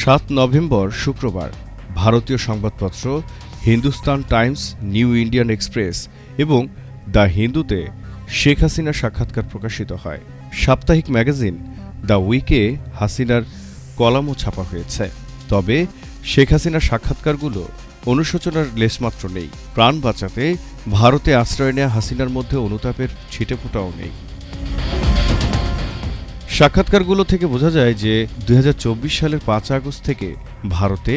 সাত নভেম্বর শুক্রবার, ভারতীয় সংবাদপত্র, Hindustan Times, New Indian Express এবং দ্য হিন্দুতে শেখ হাসিনার সাক্ষাৎকার প্রকাশিত হয়। সাপ্তাহিক ম্যাগাজিন দ্য উইকে হাসিনার কলামও ছাপা হয়েছে। তবে শেখ হাসিনার সাক্ষাৎকারগুলো অনুশোচনার লেশমাত্র নেই। প্রাণ বাঁচাতে ভারতে আশ্রয় নেওয়া হাসিনার মধ্যে অনুতাপের ছিটেফোঁটাও নেই। সাক্ষাৎকারগুলো থেকে বোঝা যায় যে দুই হাজার চব্বিশ সালের পাঁচ আগস্ট থেকে ভারতে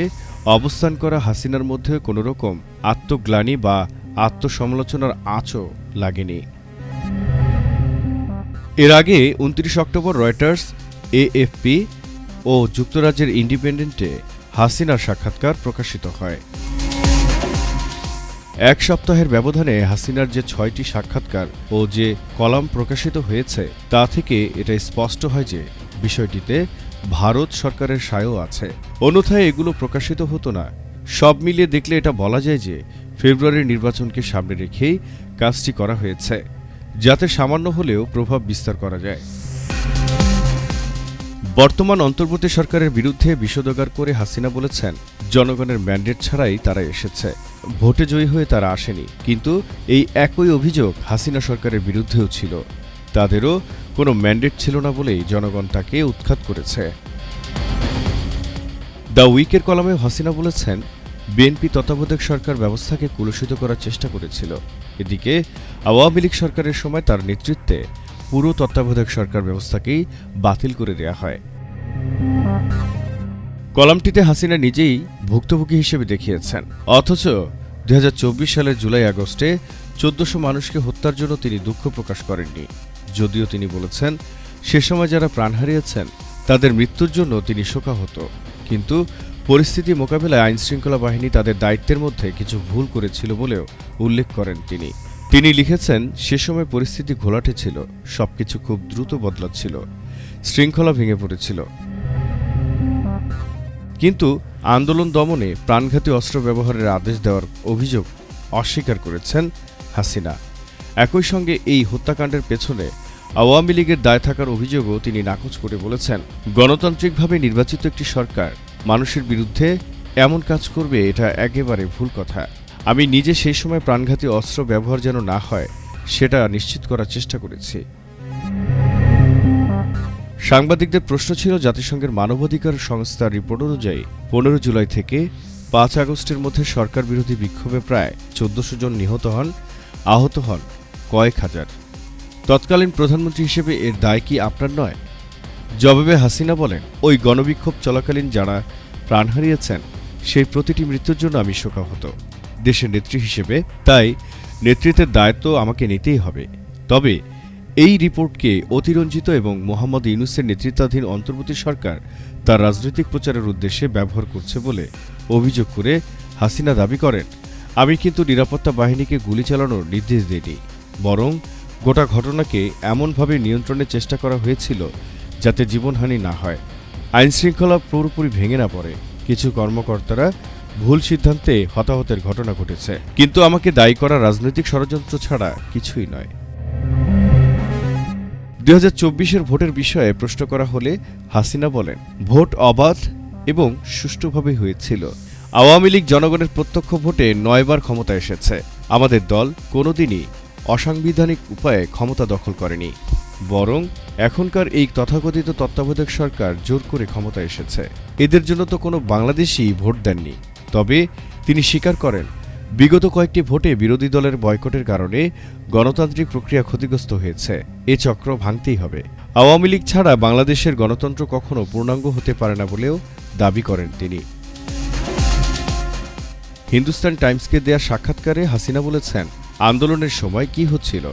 অবস্থান করা হাসিনার মধ্যে কোনো রকম আত্মগ্লানি বা আত্মসমালোচনার আঁচও লাগেনি। এর আগে উনত্রিশ অক্টোবর রয়টার্স, এএফপি ও যুক্তরাজ্যের ইন্ডিপেন্ডেন্টে হাসিনার সাক্ষাৎকার প্রকাশিত হয়। এক সপ্তাহের ব্যবধানে হাসিনার যে ছয়টি সাক্ষাৎকার ও যে কলাম প্রকাশিত হয়েছে, তা থেকে এটা স্পষ্ট হয় যে বিষয়টিতে ভারত সরকারের সায়ও আছে। অন্যথায় এগুলো প্রকাশিত হতো না। সব মিলিয়ে দেখলে এটা বলা যায় যে ফেব্রুয়ারির নির্বাচনকে সামনে রেখেই কাজটি করা হয়েছে, যাতে সামান্য হলেও প্রভাব বিস্তার করা যায়। বর্তমান অন্তর্বর্তী সরকারের বিরুদ্ধে বিষোদগার করে হাসিনা বলেছেন জনগণের ম্যান্ডেট ছাড়াই তারা এসেছে। ভোটে জয়ী হয়ে তারা আসেনি, কিন্তু এই একই অভিযোগ হাসিনা সরকারের বিরুদ্ধেও ছিল। তাদেরও কোনো ম্যান্ডেট ছিল না বলেই জনগণ তাকে উৎখাত করেছে। দ্য উইকের কলামে হাসিনা বলেছেন, বিএনপি তত্ত্বাবধায়ক সরকার ব্যবস্থাকে কুলুষিত করার চেষ্টা করেছিল। এদিকে আওয়ামী লীগ সরকারের সময় তার নেতৃত্বে পুরো তত্ত্বাবধায়ক সরকার ব্যবস্থাকেই বাতিল করে দেয়া হয়। কলামটিতে হাসিনা নিজেই ভুক্তভোগী হিসেবে দেখিয়েছেন। অথচ দুই হাজার চব্বিশ সালের জুলাই আগস্টে চোদ্দশো মানুষকে হত্যার জন্য তিনি দুঃখ প্রকাশ করেননি। যদিও তিনি বলেছেন, সে সময় যারা প্রাণ হারিয়েছেন, তাদের মৃত্যুর জন্য তিনি শোকাহত। কিন্তু পরিস্থিতি মোকাবিলায় আইনশৃঙ্খলা বাহিনী তাদের দায়িত্বের মধ্যে কিছু ভুল করেছিল বলেও উল্লেখ করেন তিনি। তিনি লিখেছেন, সে সময় পরিস্থিতি ঘোলাটে ছিল, সবকিছু খুব দ্রুত বদলাচ্ছিল, শৃঙ্খলা ভেঙে পড়েছিল। কিন্তু আন্দোলন দমনে প্রাণঘাতী অস্ত্র ব্যবহারের আদেশ দেওয়ার অভিযোগ অস্বীকার করেছেন হাসিনা। একই সঙ্গে এই হত্যাকাণ্ডের পেছনে আওয়ামী লীগের দায় থাকার অভিযোগও তিনি নাকচ করে বলেছেন। গণতান্ত্রিকভাবে নির্বাচিত একটি সরকার মানুষের বিরুদ্ধে এমন কাজ করবে, এটা একেবারে ভুল কথা। আমি নিজে সেই সময় প্রাণঘাতী অস্ত্র ব্যবহার যেন না হয়, সেটা নিশ্চিত করার চেষ্টা করেছি। সাংবাদিকদের প্রশ্ন ছিল জাতিসংঘের মানবাধিকার সংস্থার রিপোর্ট অনুযায়ী পনেরো জুলাই থেকে পাঁচ আগস্টের মধ্যে সরকার বিরোধী বিক্ষোভে প্রায় চোদ্দশো জন নিহত হন, আহত হন কয়েক হাজার। তৎকালীন প্রধানমন্ত্রী হিসেবে এর দায় কি আপনার নয়? জবাবে হাসিনা বলেন, ওই গণবিক্ষোভ চলাকালীন যারা প্রাণ হারিয়েছেন, সেই প্রতিটি মৃত্যুর জন্য আমি শোকাহত। দেশের নেত্রী হিসেবে তাই নেতৃত্বের দায়িত্ব আমাকে নিতেই হবে। তবে এই রিপোর্টকে অতিরঞ্জিত এবং মোহাম্মদ ইউনুসের নেতৃত্বাধীন অন্তর্বর্তী সরকার তার রাজনৈতিক প্রচারের উদ্দেশ্যে ব্যবহার করছে বলে অভিযোগ করে হাসিনা দাবি করেন। আমি কিন্তু নিরাপত্তা বাহিনীকে গুলি চালানোর নির্দেশ দিইনি, বরং গোটা ঘটনাকে এমনভাবে নিয়ন্ত্রণের চেষ্টা করা হয়েছিল যাতে জীবনহানি না হয়। আইনশৃঙ্খলা পুরোপুরি ভেঙে না পড়ে, কিছু কর্মকর্তারা ভুল সিদ্ধান্তে হতাহতের ঘটনা ঘটেছে। কিন্তু আমাকে দায়ী করা রাজনৈতিক ষড়যন্ত্র ছাড়া কিছুই নয়। দুই হাজার ভোটের বিষয়ে প্রশ্ন করা হলে হাসিনা বলেন, ভোট অবাধ এবং সুষ্ঠুভাবে হয়েছিল। আওয়ামী লীগ জনগণের প্রত্যক্ষ ভোটে নয়বার ক্ষমতা এসেছে। আমাদের দল কোনোদিনই অসাংবিধানিক উপায়ে ক্ষমতা দখল করেনি। বরং এখনকার এই তথাকথিত তত্ত্বাবধায়ক সরকার জোর করে ক্ষমতা এসেছে। এদের জন্য তো কোনো বাংলাদেশি ভোট দেননি। তবে তিনি স্বীকার করেন বিগত কয়েকটি ভোটে বিরোধী দলের বয়কটের কারণে গণতান্ত্রিক প্রক্রিয়া ক্ষতিগ্রস্ত হয়েছে। এ চক্র ভাঙতেই হবে। আওয়ামী লীগ ছাড়া বাংলাদেশের গণতন্ত্র কখনো পূর্ণাঙ্গ হতে পারে না বলেও দাবি করেন তিনি। হিন্দুস্তান টাইমসকে দেয়া সাক্ষাৎকারে হাসিনা বলেছেন, আন্দোলনের সময় কি হচ্ছিল?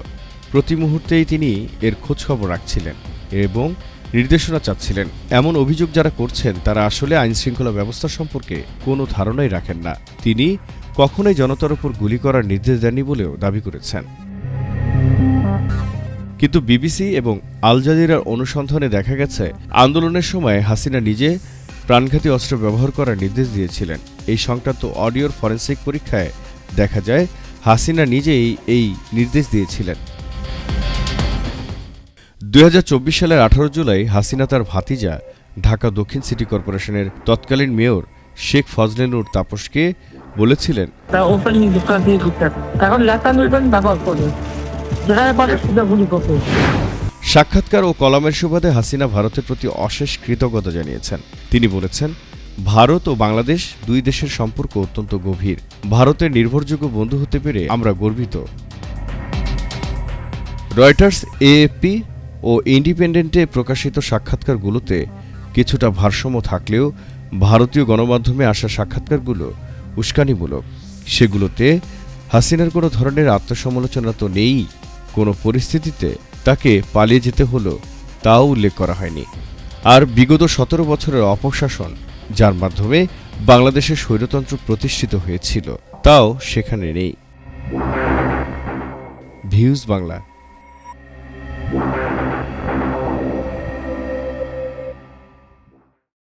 প্রতি মুহূর্তেই তিনি এর খোঁজখবর রাখছিলেন এবং নির্দেশনা চাচ্ছিলেন। এমন অভিযোগ যারা করছেন, তারা আসলে আইনশৃঙ্খলা ব্যবস্থা সম্পর্কে কোনো ধারণাই রাখেন না। তিনি কখনোই জনতার উপর গুলি করার নির্দেশ দেননি বলেও দাবি করেছেন। কিন্তু বিবিসি এবং আল জাজিরার অনুসন্ধানে দেখা গেছে, আন্দোলনের সময় হাসিনা নিজে প্রাণঘাতী অস্ত্র ব্যবহার করার নির্দেশ দিয়েছিলেন। এই সংক্রান্ত অডিওর ফরেন্সিক পরীক্ষায় দেখা যায়, হাসিনা নিজেই এই নির্দেশ দিয়েছিলেন। দু হাজার চব্বিশ সালের আঠারো জুলাই হাসিনা তার ভাতিজা ঢাকা দক্ষিণ সিটি কর্পোরেশনের তৎকালীন মেয়র শেখ ফজলে নূর তাপসকে বলেছিলেন। সাক্ষাৎকার ও কলামের সুবাদে হাসিনা ভারতের প্রতি অশেষ কৃতজ্ঞতা জানিয়েছেন। তিনি বলেছেন ভারত ও বাংলাদেশ দুই দেশের সম্পর্ক অত্যন্ত গভীর। ভারতের নির্ভরযোগ্য বন্ধু হতে পেরে আমরা গর্বিত। রয়টার্স এএফপি ও ইন্ডিপেন্ডেন্টে প্রকাশিত সাক্ষাৎকারগুলোতে কিছুটা ভারসাম্য থাকলেও ভারতীয় গণমাধ্যমে আসা সাক্ষাৎকারগুলো উস্কানিমূলক। সেগুলোতে হাসিনার কোনো ধরনের আত্মসমালোচনা তো নেই। কোনো পরিস্থিতিতে তাকে পালিয়ে যেতে হলো তাও উল্লেখ করা হয়নি। আর বিগত সতেরো বছরের অপশাসন, যার মাধ্যমে বাংলাদেশের স্বৈরতন্ত্র প্রতিষ্ঠিত হয়েছিল, তাও সেখানে নেই। ভিউজ বাংলা।